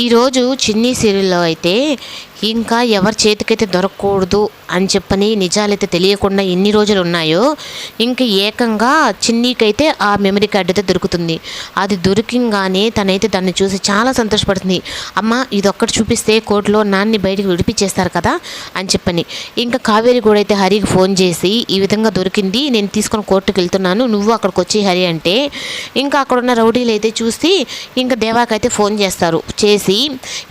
ఈరోజు చిన్ని సీరియల్లో అయితే ఇంకా ఎవరి చేతికైతే దొరకకూడదు అని చెప్పని నిజాలైతే తెలియకుండా ఎన్ని రోజులు ఉన్నాయో ఇంకా ఏకంగా చిన్నీకైతే ఆ మెమరీ కార్డు అయితే దొరుకుతుంది. అది దొరికింగానే తనైతే దాన్ని చూసి చాలా సంతోషపడుతుంది. అమ్మ ఇది ఒక్కటి చూపిస్తే కోర్టులో నాన్ని బయటికి విడిపించేస్తారు కదా అని చెప్పని. ఇంకా కావేరి కూడా అయితే హరికి ఫోన్ చేసి ఈ విధంగా దొరికింది నేను తీసుకొని కోర్టుకు వెళ్తున్నాను నువ్వు అక్కడికి వచ్చి హరి అంటే ఇంకా అక్కడ ఉన్న రౌడీలు అయితే చూసి ఇంకా దేవాకైతే ఫోన్ చేస్తారు. చేసి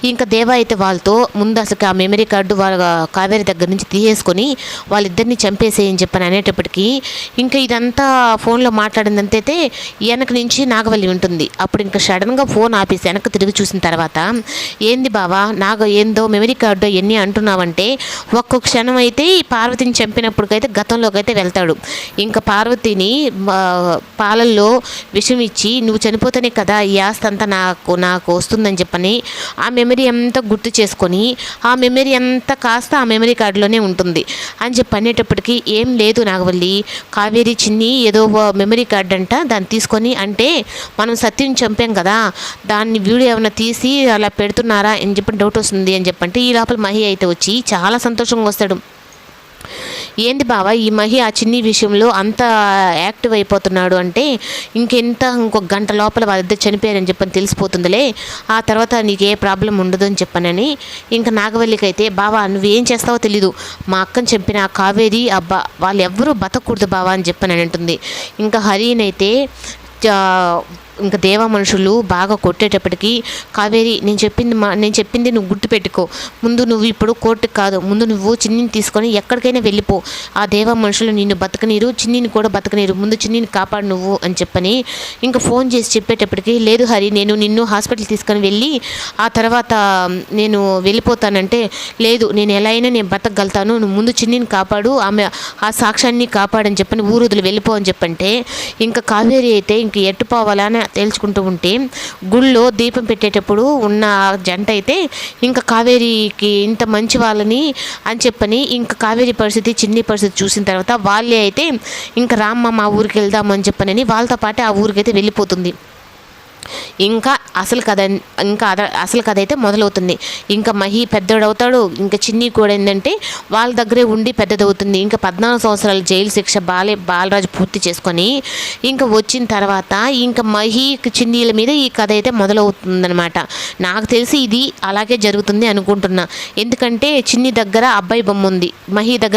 ఇంకా దేవా అయితే వాళ్ళతో ముందు అసలు ఆ మెమరీ కార్డు వాళ్ళ కావేరి దగ్గర నుంచి తీసేసుకొని వాళ్ళిద్దరిని చంపేసేయని చెప్పని అనేటప్పటికీ ఇంకా ఇదంతా ఫోన్లో మాట్లాడిందంతైతే వెనక నుంచి నాగవల్లి ఉంటుంది. అప్పుడు ఇంకా సడన్గా ఫోన్ ఆపేసి వెనక్కి తిరిగి చూసిన తర్వాత ఏంది బావా నాగ ఏందో మెమరీ కార్డు ఎన్ని అంటున్నావంటే ఒక్కొక్క క్షణం అయితే పార్వతిని చంపినప్పటికైతే గతంలోకి అయితే వెళ్తాడు. ఇంకా పార్వతిని పాలల్లో విషం ఇచ్చి నువ్వు చనిపోతేనే కదా ఈ ఆస్తి అంతా నాకు నాకు వస్తుందని చెప్పని ఆ మెమరీ అంతా గుర్తు చేసుకొని ఆ మెమరీ అంతా కాస్త ఆ మెమరీ కార్డులోనే ఉంటుంది. అని చెప్పి అనేటప్పటికీ ఏం లేదు నాగవల్లి కావేరి చిన్ని ఏదో మెమరీ కార్డు అంట దాన్ని తీసుకొని అంటే మనం సత్యం చంపాం కదా దాన్ని వీడియో ఏమైనా తీసి అలా పెడుతున్నారా అని చెప్పి డౌట్ వస్తుంది అని చెప్పంటే ఈ లోపల మహి అయితే వచ్చి చాలా సంతోషంగా వస్తాడు. ఏంది బావా ఈ మహి ఆ చిన్ని విషయంలో అంత యాక్టివ్ అయిపోతున్నాడు అంటే ఇంకెంత ఇంకొక గంట లోపల వాళ్ళిద్దరు చనిపోయారని చెప్పని తెలిసిపోతుందిలే. ఆ తర్వాత నీకు ఏ ప్రాబ్లం ఉండదు అని చెప్పానని ఇంకా నాగవల్లికి అయితే బావా నువ్వేం చేస్తావో తెలీదు. మా అక్కని చెప్పిన ఆ కావేరి అబ్బా వాళ్ళు ఎవ్వరూ బతకూడదు బావా అని చెప్పానని అంటుంది. ఇంకా హరినైతే ఇంకా దేవ మనుషులు బాగా కొట్టేటప్పటికి కావేరి నేను చెప్పింది మా నేను చెప్పింది నువ్వు గుర్తుపెట్టుకో. ముందు నువ్వు ఇప్పుడు కోర్టుకు కాదు. ముందు నువ్వు చిన్నిని తీసుకొని ఎక్కడికైనా వెళ్ళిపో. ఆ దేవ మనుషులు నిన్ను బతకనీరు చిన్నిని కూడా బతకనీరు. ముందు చిన్నిని కాపాడు నువ్వు అని చెప్పని ఇంకా ఫోన్ చేసి చెప్పేటప్పటికి లేదు హరి నేను నిన్ను హాస్పిటల్ తీసుకొని వెళ్ళి ఆ తర్వాత నేను వెళ్ళిపోతానంటే లేదు నేను ఎలా అయినా నేను బతకగలుగుతాను. నువ్వు ముందు చిన్నిని కాపాడు ఆమె ఆ సాక్ష్యాన్ని కాపాడని చెప్పని ఊరుదులు వెళ్ళిపో అని చెప్పంటే ఇంకా కావేరి అయితే ఇంక ఎట్టు పోవాలా అని తేల్చుకుంటూ ఉంటే గుళ్ళో దీపం పెట్టేటప్పుడు ఉన్న జంట అయితే ఇంకా కావేరికి ఇంత మంచి వాళ్ళని అని చెప్పని ఇంకా కావేరి పరిస్థితి చిన్ని పరిస్థితి చూసిన తర్వాత వాళ్ళే అయితే ఇంకా రామ్మ మా ఊరికి వెళ్దామని చెప్పనని వాళ్ళతో పాటే ఆ ఊరికైతే వెళ్ళిపోతుంది. ఇంకా అసలు కథ ఇంకా అద అసలు కథ అయితే మొదలవుతుంది. ఇంకా మహి పెద్దోడవుతాడు. ఇంకా చిన్ని కూడా ఏంటంటే వాళ్ళ దగ్గరే ఉండి పెద్దదవుతుంది. ఇంకా పద్నాలుగు సంవత్సరాల జైలు శిక్ష బాలే బాలరాజు పూర్తి చేసుకొని ఇంకా వచ్చిన తర్వాత ఇంకా మహి చిన్నీల మీద ఈ కథ అయితే మొదలవుతుందనమాట నాకు తెలిసి ఇది అలాగే జరుగుతుంది అనుకుంటున్నా. ఎందుకంటే చిన్ని దగ్గర అబ్బాయి బొమ్మ ఉంది మహి దగ్గర